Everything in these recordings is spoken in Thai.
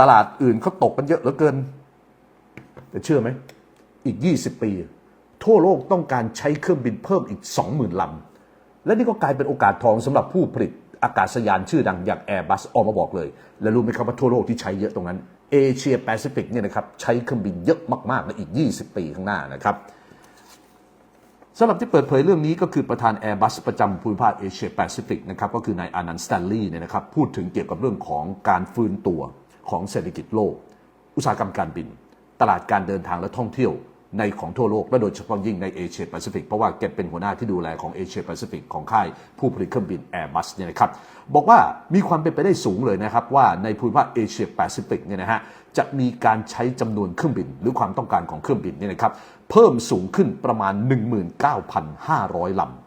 ตลาดอื่นเขาตกกันเยอะเหลือเกิน แต่เชื่อไหม อีก 20 ปี ทั่วโลกต้องการใช้เครื่องบินเพิ่มอีก 20,000ลำ และนี่ก็กลายเป็นโอกาสทองสำหรับผู้ผลิตอากาศยานชื่อดังอย่าง Airbus ออกมาบอกเลย และรู้ไหมครับว่าทั่วโลกที่ใช้เยอะตรงนั้นเอเชียแปซิฟิกเนี่ยนะครับใช้เครื่องบินเยอะมากๆในอีก 20 ปีข้างหน้านะครับสำหรับที่เปิดเผยเรื่องนี้ก็คือประธาน Airbus ประจำภูมิภาคเอเชียแปซิฟิกนะครับก็คือนายอานันต์สแตนลีย์เนี่ยนะครับพูดถึงเกี่ยวกับเรื่องของการฟื้นตัว ของเศรษฐกิจโลก อุตสาหกรรมการบิน ตลาดการเดินทางและท่องเที่ยวในของทั่วโลก และโดยเฉพาะยิ่งในเอเชียแปซิฟิกเพราะว่าแกเป็นหัวหน้าที่ดูแลของเอเชียแปซิฟิกของค่ายผู้ผลิตเครื่องบิน Airbus เนี่ยนะครับบอกว่ามีความเป็นไปได้สูงเลยนะครับ ว่าในภูมิภาคเอเชียแปซิฟิกเนี่ยนะฮะจะมีการใช้จำนวนเครื่องบิน หรือความต้องการของเครื่องบินเนี่ยนะครับเพิ่มสูงขึ้นประมาณ 19,500ลำ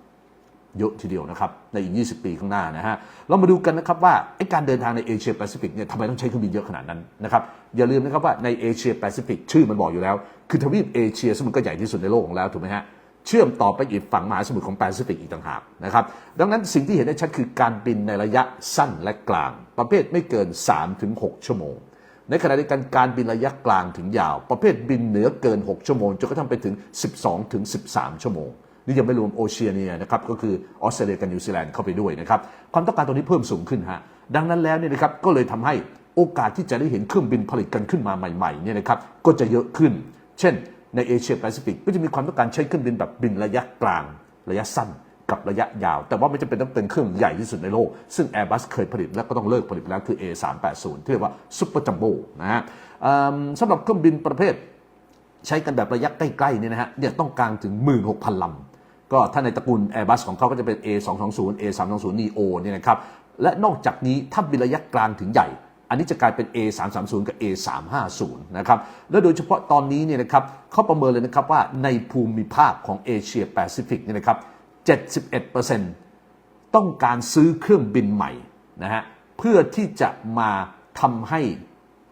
เยอะทีเดียวนะครับในอีก 20 ปีข้างหน้านะฮะเรามาดูกันนะครับว่าไอ้การเดินทางในเอเชียแปซิฟิกเนี่ยทำไมต้องใช้เครื่องบินเยอะขนาดนั้นนะครับอย่าลืมนะครับว่าในเอเชียแปซิฟิกชื่อมันบอกอยู่แล้ว คือทวีปเอเชียซึ่งมันก็ใหญ่ที่สุดในโลกของแล้วถูกไหมฮะเชื่อมต่อไปอีกฝั่งมหาสมุทรของแปซิฟิกอีกต่างหากนะครับดังนั้นสิ่งที่เห็นได้ชัดคือการบินในระยะสั้นและกลาง ประเภทไม่เกิน 3-6 ชั่วโมง ในขณะเดียวกันการบินระยะกลางถึงยาว ประเภทบินเหนือเกิน 6 ชั่วโมงจนกระทั่งไปถึง 12ถึง13 ชั่วโมง นี่ยังไม่รวมโอเชียเนียนะครับก็คือออสเตรเลียกับนิวซีแลนด์เข้าไปด้วยนะครับความต้องการตรงนี้เพิ่มสูงขึ้นฮะดังนั้นแล้วเนี่ยนะครับก็เลยทำให้โอกาสที่จะได้เห็นเครื่องบินผลิตกันขึ้นมาใหม่ๆเนี่ยนะครับก็จะเยอะขึ้น เช่น ในเอเชียแปซิฟิกก็จะมีความต้องการใช้เครื่องบินแบบบินระยะกลาง ระยะสั้นกับระยะยาว แต่ว่าไม่จำเป็นต้องเป็นเครื่องใหญ่ที่สุดในโลก ซึ่ง Airbus เคยผลิตแล้วก็ต้องเลิกผลิตแล้วคือ A380 ที่เรียกว่าซุปเปอร์จัมโบ้นะฮะสำหรับเครื่องบินประเภท ใช้กันแบบระยะใกล้ๆเนี่ยนะฮะเนี่ยต้องการถึง 16,000ลำ ก็ถ้าในตระกูล Airbus ของเขาก็จะเป็น A220 A320 neo เนี่ยนะครับ และนอกจากนี้ถ้าบินระยะกลางถึงใหญ่ อันนี้จะกลายเป็น A330 กับ A350 นะครับ และโดยเฉพาะตอนนี้เนี่ยนะครับเขาประเมินเลยนะครับว่าในภูมิภาคของเอเชียแปซิฟิกเนี่ยนะครับ 71%ต้องการซื้อเครื่องบินใหม่นะฮะเพื่อที่จะมาทำให้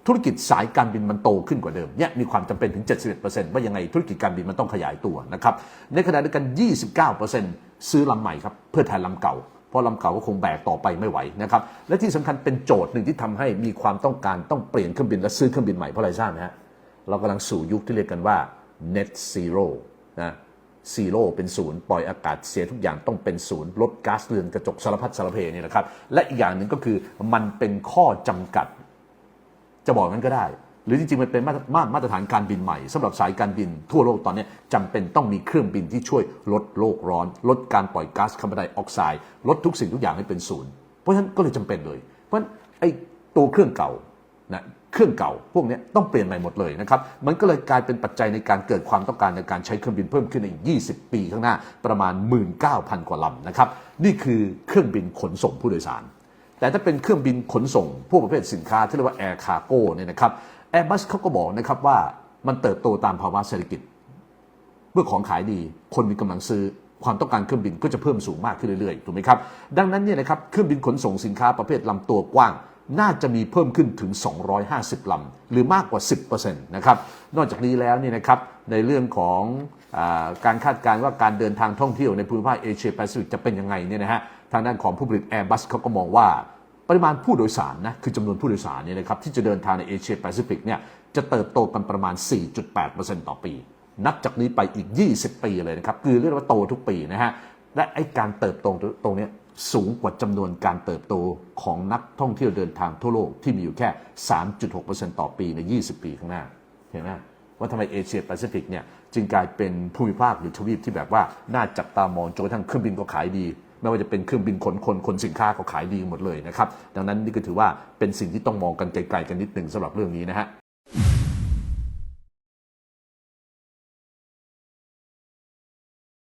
ธุรกิจสายการบินมันโตขึ้นกว่าเดิมเนี่ยมีความจำเป็นถึง 71%ว่ายังไงธุรกิจการบินมันต้องขยายตัวนะครับในขณะเดียวกัน 29%ซื้อลำใหม่ครับเพื่อแทนลำเก่าเพราะลำเก่าก็คงแบกต่อไปไม่ไหวนะครับและที่สำคัญเป็นโจทย์หนึ่งที่ทำให้มีความต้องการต้องเปลี่ยนเครื่องบินและซื้อเครื่องบินใหม่เพราะอะไรทราบไหมฮะเรากำลังสู่ยุคที่เรียกกันว่า net zero นะซีโร่เป็นศูนย์ปล่อยอากาศเสียทุกอย่างต้องเป็นศูนย์ลดก๊าซเรือนกระจกสารพัดสารเพเนี่ยนะครับและอีกอย่างหนึ่งก็คือมันเป็นข้อจำกัด จะบอกงั้นก็ได้ หรือจริงๆ มันเป็นมาตรมาตรฐานการบินใหม่สำหรับสายการบินทั่วโลกตอนนี้จำเป็นต้องมีเครื่องบินที่ช่วยลดโลกร้อน ลดการปล่อยก๊าซคาร์บอนไดออกไซด์ลดทุกสิ่งทุกอย่างให้เป็นศูนย์เพราะฉะนั้นก็เลยจำเป็นเลย เพราะฉะนั้นไอ้ตัวเครื่องเก่านะเครื่องเก่าพวกนี้ต้องเปลี่ยนใหม่หมดเลยนะครับ มันก็เลยกลายเป็นปัจจัยในการเกิดความต้องการในการใช้เครื่องบินเพิ่มขึ้นในอีก 20 ปีข้างหน้าประมาณ 19,000 กว่าลำนะครับ นี่คือเครื่องบินขนส่งผู้โดยสาร แต่ถ้าเป็นเครื่องบินขนส่งพวกประเภทสินค้าที่เรียกว่าแอร์คาร์โก้เนี่ยนะครับแอร์บัสเขาก็บอกนะครับว่ามันเติบโตตามภาวะเศรษฐกิจ เมื่อของขายดีคนมีกำลังซื้อความต้องการเครื่องบินก็จะเพิ่มสูงมากขึ้นเรื่อยๆถูกไหมครับดังนั้นเนี่ยนะครับเครื่องบินขนส่งสินค้าประเภทลำตัวกว้างน่าจะมีเพิ่มขึ้นถึง 250 ลำ หรือมากกว่า 10%นะครับ นอกจากนี้แล้วเนี่ยนะครับ ในเรื่องของอการคาดการณ์ว่าการเดินทางท่องเที่ยวในภูมิภาคเอเชียแปซิฟิกจะเป็นยังไงเนี่ยนะฮะ ทางด้านของผู้ผลิต Airbus เขาก็มองว่าปริมาณผู้โดยสารนะคือจำนวนผู้โดยสารเนี่ยนะครับที่จะเดินทางในเอเชียแปซิฟิกเนี่ยจะเติบโตกันประมาณ 4.8%ต่อปี นับจากนี้ไปอีก 20 ปีเลยนะครับคือเรียกว่าโตทุกปีนะฮะและไอ้การเติบโตตรงนี้สูงกว่าจำนวนการเติบโตของนักท่องเที่ยวเดินทางทั่วโลกที่มีอยู่แค่ 3.6%ต่อปีใน 20 ปีข้างหน้าเห็นไหมว่าทำไมเอเชียแปซิฟิกเนี่ยจึงกลายเป็นภูมิภาคหรือทวีปที่แบบว่าน่าจับตามองจนกระทั่งเครื่องบินก็ขายดี ไม่ว่าจะเป็นเครื่องบินขนคนคนสินค้าก็ขายดีหมดเลยนะครับดังนั้นนี่ก็ถือว่าเป็นสิ่งที่ต้องมองกันไกลๆกันนิดหนึ่งสำหรับเรื่องนี้นะฮะ